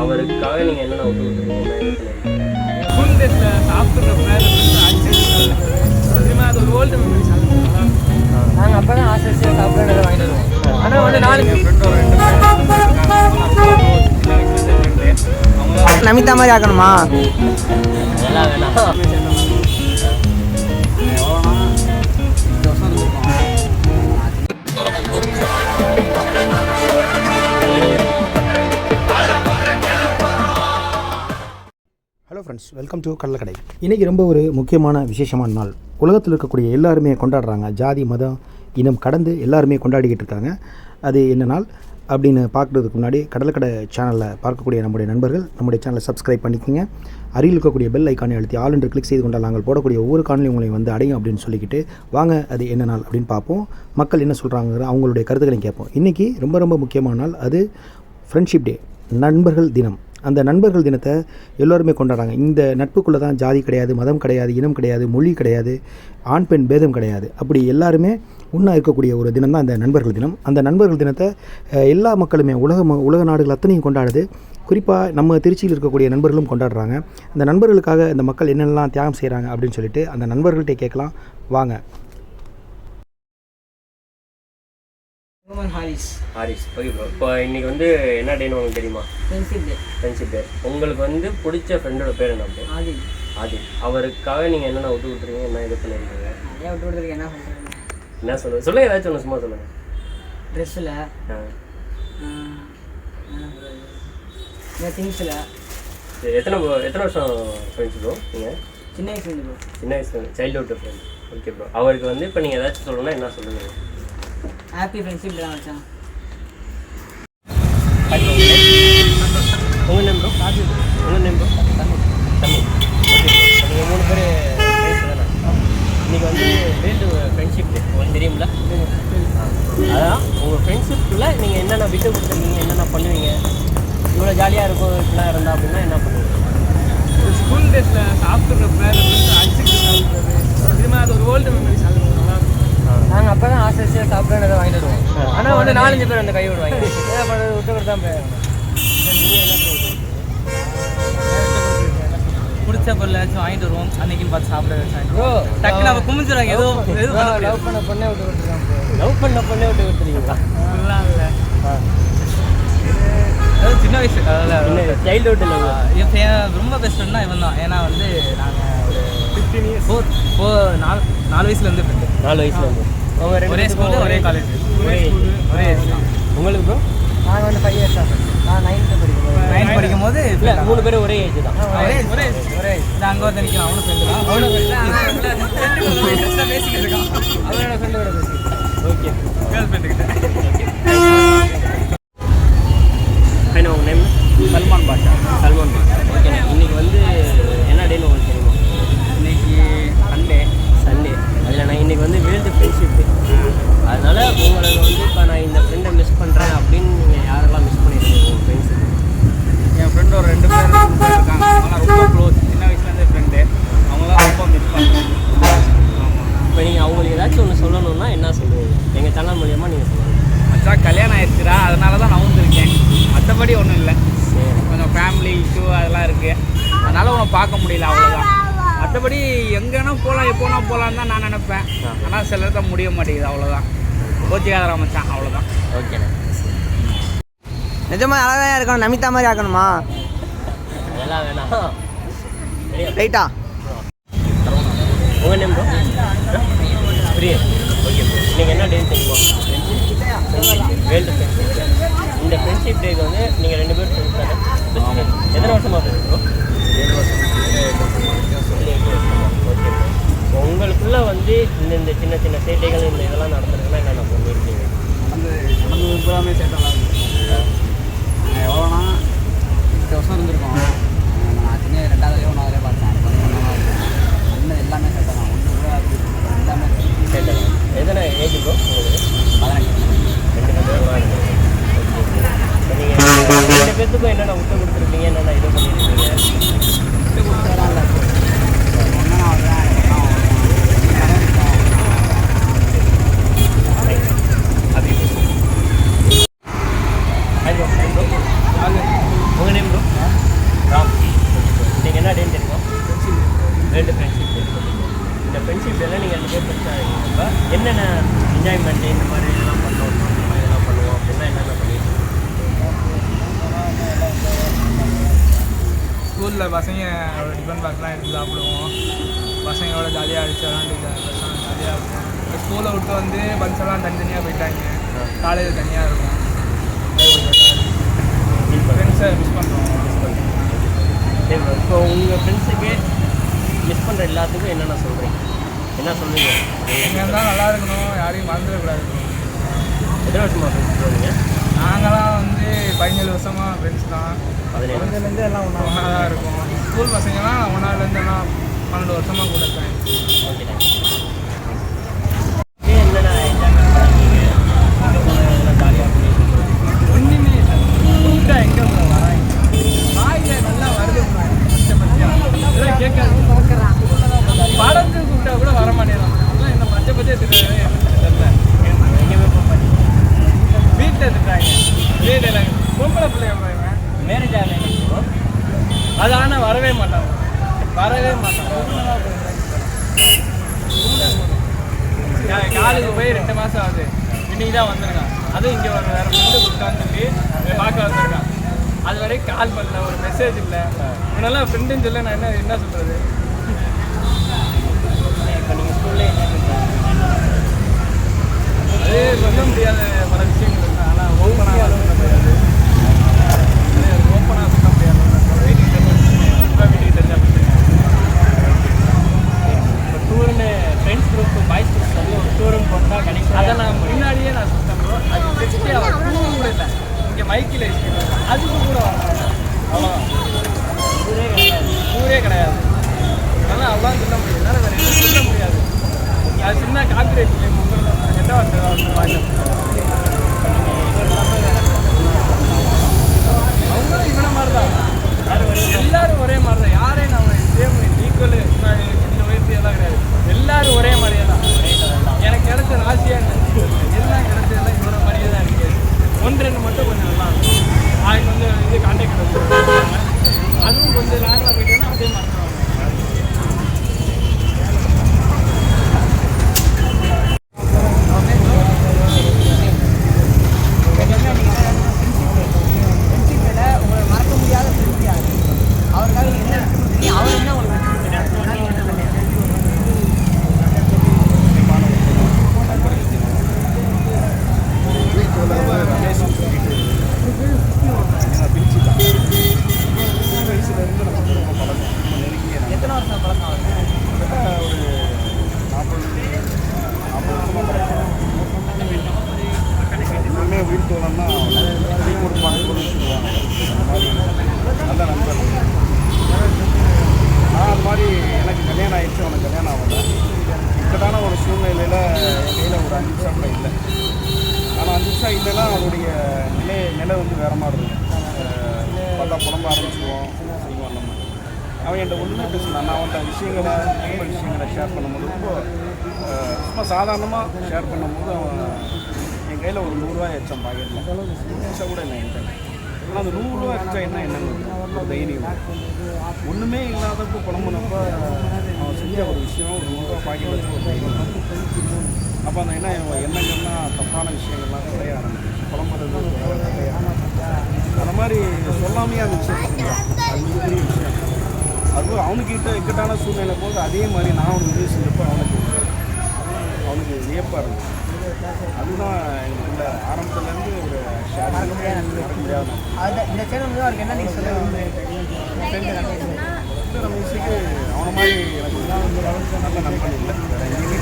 அவருக்காக நீங்கள் என்னென்ன சாப்பிட்ற அது ஒரு ஓல்டு மெமரி நாங்கள் அப்போ தான் ஆசை சாப்பிட்றத வாங்கிட்டு வருவோம் ஆனால் வந்து நாலு நமிதா மாதிரி ஆக்கணுமா அதெல்லாம் வேணாம் ஃப்ரெண்ட்ஸ் வெல்கம் டு கடலக்கடை இன்றைக்கி ரொம்ப ஒரு முக்கியமான விசேஷமான நாள். உலகத்தில் இருக்கக்கூடிய எல்லாருமே கொண்டாடுறாங்க. ஜாதி மதம் இனம் கடந்து எல்லாருமே கொண்டாடிக்கிட்டு இருக்காங்க. அது என்ன நாள்? அப்படின்னு பார்க்குறதுக்கு முன்னாடி கடலக்கடை சேனலில் பார்க்கக்கூடிய நம்முடைய நண்பர்கள் நம்முடைய சேனலை சப்ஸ்கிரைப் பண்ணிக்கோங்க. அருகில் இருக்கக்கூடிய பெல் ஐக்கானை அழுத்தி ஆல் என்று கிளிக் செய்து கொண்டால் நாங்கள் போடக்கூடிய ஒவ்வொரு காணொலி உங்களை வந்து அடையும் அப்படின்னு சொல்லிக்கிட்டு வாங்க அது என்ன நாள் அப்படின்னு பார்ப்போம். மக்கள் என்ன சொல்கிறாங்க அவங்களுடைய கருத்துக்களையும் கேட்போம். இன்றைக்கி ரொம்ப ரொம்ப முக்கியமான நாள். அது ஃப்ரெண்ட்ஷிப் டே நண்பர்கள் தினம். அந்த நண்பர்கள் தினத்தை எல்லோருமே கொண்டாடுறாங்க. இந்த நட்புக்குள்ளே தான் ஜாதி கிடையாது மதம் கிடையாது இனம் கிடையாது மொழி கிடையாது ஆண் பெண் பேதம் கிடையாது. அப்படி எல்லாருமே ஒன்றா இருக்கக்கூடிய ஒரு தினம் தான் அந்த நண்பர்கள் தினம். அந்த நண்பர்கள் தினத்தை எல்லா மக்களுமே உலக உலக நாடுகள் அத்தனையும் கொண்டாடுது. குறிப்பாக நம்ம திருச்சியில் இருக்கக்கூடிய நண்பர்களும் கொண்டாடுறாங்க. அந்த நண்பர்களுக்காக இந்த மக்கள் என்னென்னலாம் தியாகம் செய்கிறாங்க அப்படின்னு சொல்லிட்டு அந்த நண்பர்கள்ட்டே கேட்கலாம். வாங்க. ஹாரிஸ் ஹாரிஸ் ஓகே ப்ரோ இப்போ இன்னைக்கு வந்து என்ன டேன்னு உங்களுக்கு தெரியுமா? ஃப்ரெண்ட்ஷிப் டே ஃப்ரெண்ட்ஷிப் டே உங்களுக்கு வந்து பிடிச்ச ஃப்ரெண்டோட பேர் என்ன பேர் ஆதி. ஆதி. அவருக்காக நீங்கள் என்னென்ன விட்டு கொடுத்துருக்கீங்க? என்ன இது பண்ணியிருக்கீங்க நிறையா விட்டு கொடுத்துருக்கு என்ன பண்ணுறது என்ன சொல்லுங்கள் சொல்லுங்கள் ஏதாச்சும் ஒன்று சும்மா சொல்லுங்கள் ட்ரெஸ்ஸில் திங்ஸில் எத்தனை எத்தனை வருஷம் ஃப்ரெண்ட்ஸ் ப்ரோ நீங்கள் சின்ன வயசுலேருந்து ப்ரோ சின்ன வயசுல சைல்ட்ஹுட் ஃப்ரெண்ட் ஓகே ப்ரோ அவருக்கு வந்து இப்போ நீங்கள் ஏதாச்சும் சொல்லணும்னா என்ன சொல்லுங்கள் ஹாப்பி ஃப்ரெண்ட்ஷிப் டே தான் வச்சான் உங்கள் நேம் ப்ரோ உங்கள் name bro Tamil. Tamil. Okay நீங்கள் மூணு பேர் ஃப்ரெண்ட்ஸ் இன்றைக்கி வந்து வேர்ல்டு ஃப்ரெண்ட்ஷிப் டே உங்களுக்கு தெரியும்ல? அதான் உங்கள் ஃப்ரெண்ட்ஷிப்பில் நீங்கள் என்னென்ன விட்டு கொடுத்துருக்கீங்க என்னென்ன பண்ணுவீங்க? இவ்வளோ ஜாலியாக இருக்கும் இப்படிலாம் இருந்தா அப்படின்னா என்ன பண்ணுவீங்க? ஸ்கூல் டேஸில் சாப்பிட்ற ப்ரேயர் வந்து அடிச்சு சாப்பிட்றது. இதுமாதிரி அது ஒரு ஓல்டு மெமரி நாங்கள் அப்போ தான் ஆசை ஆசையாக சாப்பிட்றத வாங்கிட்டு வருவோம். ஆனால் வந்து நாலஞ்சு பேர் அந்த கை விடுவாங்க. என்ன பண்ணுறது விட்டு கொடுத்தா போய் பிடிச்ச பொருள் ஏதாச்சும் வாங்கிட்டு வருவோம். அன்னைக்குன்னு பார்த்து சாப்பிட டக்குன்னு நம்ம பண்ண முடியாது. லவ் பண்ண பொண்ணே விட்டு ப்ரோ லவ் பண்ண பொண்ணே விட்டு அப்படிலாம் இல்லை. அதாவது சின்ன வயசு அதாவது ரொம்ப பெஸ்ட் ஃப்ரெண்ட்னா இவன் தான். ஏன்னா வந்து நாங்கள் ஒரு ஃபிஃப்டீன் இயர்ஸ் ஃபோர் ஃபோர் நாலு நாலு வயசுலேருந்து நாலு வயசுல இருந்து. உங்க ரெண்டு ஒரே ஸ்கூலு ஒரே காலேஜ் ஒரே ஒரே ஏஜ் தான் உங்களுக்கு ப்ரோ நாங்கள் வந்து ஃபைவ் இயர்ஸ் ஆகும் நான் நைன்த்து படிக்கும்போது. நைன்த் படிக்கும் போது இல்லை மூணு பேரும் ஒரே ஏஜ் தான். ஒரே ஒரே ஒரே இது அங்கே வந்து நிற்கும் அவனும் ஃப்ரெண்டு தான். அவனும் ஃப்ரெண்டு பேசிக்கிட்டு இருக்கான். அவரோட ஃப்ரெண்டோட பேசி. ஓகே கேர்ள் ஃப்ரெண்டுக்கிட்ட என்ன உங்கள் நேம் சல்மான் பாஷா. சல்மான் ஓகே இன்னைக்கு வந்து என்ன டேன்னு உங்களுக்கு தெரியுமா இன்னைக்கு சண்டே சண்டே அதில் நான் இன்னைக்கு வந்து வேர்ல்டு ஃப்ரெண்ட்ஷிப் டே அதனால உங்களுக்கு வந்து இப்போ நான் இந்த ஃப்ரெண்டை மிஸ் பண்ணுறேன் அப்படின்னு நீங்கள் யாரெல்லாம் மிஸ் பண்ணியிருக்கீங்க உங்கள் ஃப்ரெண்ட்ஸு என் ஃப்ரெண்டு ஒரு ரெண்டு பேர் இருக்காங்க அவங்களாம் ரொம்ப க்ளோஸ் சின்ன வயசுலேருந்தே ஃப்ரெண்டு அவங்களாம் ரொம்ப மிஸ் பண்ணுறேன் இப்போ நீங்கள் அவங்களுக்கு ஏதாச்சும் ஒன்று சொல்லணும்னா என்ன சொல்லுவீங்க? எங்கள் சேனல் மூலியமாக நீங்கள் சொல்லணும் மச்சான் கல்யாணம் ஆயிடுச்சுடா அதனால தான் நான் வந்திருக்கேன் மற்றபடி ஒன்றும் இல்லை. சரி. கொஞ்சம் ஃபேமிலி இஷ்யூ அதெல்லாம் இருக்குது அதனால் உன்னை பார்க்க முடியல அவ்வளோதான் மற்றபடி எங்கன்னா போகலாம் எப்போனா போகலான்னு தான் நான் நினைப்பேன். ஆனால் சில இடத்துல முடிய மாட்டேங்குது அவ்வளோதான் கோச்சிக்காதரா மச்சான் அவ்வளோதான் ஓகேண்ணா நிஜமாக அழகாக இருக்கணும் நமிதா மாதிரி ஆக்கணுமா? அதெல்லாம் வேணாம் ரைட்டா உங்கள் name bro Priyan okay bro நீங்கள் என்ன டே தெரியுமா? வேர்ல்டு ஃப்ரெண்ட்ஷிப் டே இந்த ஃப்ரெண்ட்ஷிப் டேக்கு வந்து நீங்கள் ரெண்டு பேரும் ஃப்ரெண்ட்ஸ் தானே? எத்தனை வருஷமாக ப்ரோ? ஏழு வருஷம். ஓகே உங்களுக்குள்ள வந்து இந்த இந்த சின்ன சின்ன சேட்டைகள் இந்த இதெல்லாம் நடந்திருக்குன்னா என்னென்ன பண்ணியிருக்கீங்க நடந்து நடந்தது பூராமே சேட்டெல்லாம் எவ்வளோனா எட்டு வருஷம் இருந்திருக்கோம் நான் சின்ன ரெண்டாவது ஒன்றாவதுலேயே பார்த்தேன் ஒன்று எல்லாமே சேட்டை தான் ஒன்று கூட அப்படி எல்லாமே சேட்டை எத்தனை ஏஜ் ப்ரோ உங்களுக்கு பதினெட்டு ரெண்டு பேரும் இப்போ நீங்கள் ரெண்டு பேர்த்துக்கும் என்னென்ன விட்டு கொடுத்துருக்கீங்க என்னென்ன இது பண்ணியிருக்கீங்க விட்டு கொடுத்ததெல்லாம் இல்லை ஒன்றா நான் அப்படி ஹாய் ப்ரோ ஹாய் ப்ரோ ரெண்டு ஃப்ரெண்ட்ஷிப் டே இந்த ஃப்ரெண்ட்ஷிப் டேல நீங்கள் ரெண்டு பேர் ஃப்ரெண்ட்ஸ் ஆகிருக்கப்ப என்னென்ன இந்த மாதிரி இதெல்லாம் பண்ணோம் இந்த மாதிரி இதெல்லாம் பண்ணுவோம் அப்படின்னா என்னென்ன பண்ணிட்டு ஸ்கூலில் பசங்க டிஃபன் பாக்ஸ்லாம் எடுத்து சாப்பிடுவோம். பசங்களோட ஜாலியாக அடிச்சு விளாண்டு ஜாலியாக இருக்கும் இப்போ ஸ்கூலை விட்டு வந்து பன்ஸ் எல்லாம் தனித்தனியாக போயிட்டாங்க. காலேஜ் தனியாக இருக்கும். ஃப்ரெண்ட்ஸை மிஸ் பண்ணுறோம் சரி bro. இப்போ உங்கள் ஃப்ரெண்ட்ஸுக்கு மிஸ் பண்ணுற எல்லாத்துக்கும் என்னென்ன சொல்கிறீங்க என்ன சொல்லுவீங்க எங்கே நல்லா இருக்கணும் யாரையும் மறந்துடக்கூடாது. எத்தனை வருஷமா ஃப்ரெண்ட்ஸ் நாங்களாம் வந்து பதினேழு வருஷமாக ஃப்ரெண்ட்ஸ் தான். பதினேழு குழந்தைலேருந்து எல்லாம் ஒன்றா ஒன்றா தான் இருக்கும். ஸ்கூல் பசங்கலாம் ஒன்றாலேருந்து எல்லாம் பன்னெண்டு வருஷமாக கூட இருக்காங்க. ஓகே காலேஜ் போய் ரெண்டு மாதம் ஆகுது. இன்னைக்கு தான் வந்திருக்கான். அதுவும் இங்கே ஒரு வேறு ஃப்ரெண்டு கொடுத்தான்னு சொல்லி பார்க்க வந்திருக்கான். அது வரைக்கும் கால் பண்ணல ஒரு மெசேஜ் இல்லை. இவனெல்லாம் ஃப்ரெண்டுன்னு சொல்ல நான் என்ன என்ன சொல்கிறது இப்போ நீங்கள் ஸ்கூல்லே அது சொல்ல முடியாத பல விஷயங்கள் இருக்கு ஆனால் ஓப்பனாக சொல்ல முடியாது ஓப்பனாக சொல்ல முடியாது வீட்டுக்கு தெரிஞ்ச இப்போ வீட்டுக்கு தெரிஞ்ச பிரச்சனை இப்போ டூர்னு ஃப்ரெண்ட்ஸ் குரூப் பாய்ஸ் குரூப் வந்து ஒரு டூருன்னு போட்டால் கடைசி அதை நான் முன்னாடியே நான் சுத்தம் bro. அது தெரிஞ்சே அவர் பூ கூட இல்லை இங்கே மைக்கில் அதுக்கு கூட அவ்வளோ ஊரே கிடையாது ஊரே கிடையாது அதனால் அவ்வளோ சொல்ல முடியாது என்னால் வேறு எதுவும் சொல்ல முடியாது அது சின்ன காப்பிரைட் கெட்ட வார்த்தை வந்து வாங்க அவங்களும் இவனை மாதிரி தான் எல்லாரும் ஒரே மாதிரி தான் யாரையும் நம்ம சேம் ஈக்குவல் இந்த வயசு எல்லாம் கிடையாது எல்லாரும் ஒரே மாதிரியே தான் எனக்கு கிடைச்ச ராசியாக எல்லாம் கிடைச்சதெல்லாம் இவர மாதிரியே தான் இருக்கு ஒன்று ரெண்டு மட்டும் கொஞ்சம் நல்லா இருக்கும் ஆய் கொஞ்சம் இது கான்டாக்ட் கிடைச்சிருக்காங்க அதுவும் கொஞ்சம் லாங்கில் போயிட்டோன்னா அதே மறந்துடுவாங்க உங்களை மறக்க முடியாத ஃப்ரெண்ட்ஸ் யார் அவருக்காக நீங்க என்ன விட்டுருக்கீங்க? அவர் என்ன உங்களுக்கு விட்டுருக்காரு? நீங்க என்ன பண்ணுவீங்க? எத்தனை வருஷம் பழக்கம் ஆகுது இன்னுமே உயிர் தோழன்னா டீ கொடுப்பாங்க சொல்லுவாங்க அந்த மாதிரி நல்ல நண்பர் நான் அது மாதிரி எனக்கு கல்யாணம் ஆகிடுச்சு அவனுக்கு கல்யாணம் ஆகல. இக்கட்டான ஒரு சூழ்நிலையில் என் கையில் ஒரு அஞ்சு நிமிஷம் கூட இல்லை. ஆனால் அஞ்சு நிமிஷம் இல்லைன்னா அவருடைய நிலை நிலை வந்து வேற மாதிரி இருக்கும். பார்த்தா புலம்ப ஆரம்பிச்சுவோம் செய்வோம் நம்ம. அவன் என்கிட்ட ஒன்றுமே பேசினான் நான் அவன்கிட்ட விஷயங்களை குடும்ப விஷயங்களை ஷேர் பண்ணும்போது ரொம்ப சும்மா சாதாரணமாக ஷேர் பண்ணும்போது அவன் என் கையில் ஒரு நூறுரூவா எச்சம் பாக்கெட்டில் எச்சா கூட இல்லை என்கிட்ட. ஆனால் அந்த நூறுரூவா எச்சா என்ன என்னன்னு தைரியம். ஒன்றுமே இல்லாதப்போ புலம்புனப்ப அவன் செஞ்ச ஒரு விஷயம் ஒரு நூறுரூவா பாக்கெட் வச்சு ஒரு தைரியம். அப்போ அந்த என்ன எண்ணங்கள்லாம் தப்பான விஷயங்கள்லாம் குறைய ஆரம்பிச்சு புலம்புறது அந்த மாதிரி சொல்லாமையே அந்த விஷயம் அது மிகப்பெரிய விஷயம் அதுவும் அவனுக்கிட்ட இக்கட்டான சூழ்நிலை போது அதே மாதிரி நான் அவனுக்கு உதவி செஞ்சப்போ அவனுக்கு அவனுக்கு வியப்பாக இருந்துச்சு. அதுதான் எங்களுக்குள்ள ஆரம்பத்துலேருந்து ஒரு அது இந்த சேனல் வந்து அவருக்கு என்ன நீங்கள் சொல்ல ஃப்ரெண்டு அவனை மாதிரி எனக்கு நல்ல நண்பன் இல்லை எங்கேயுமே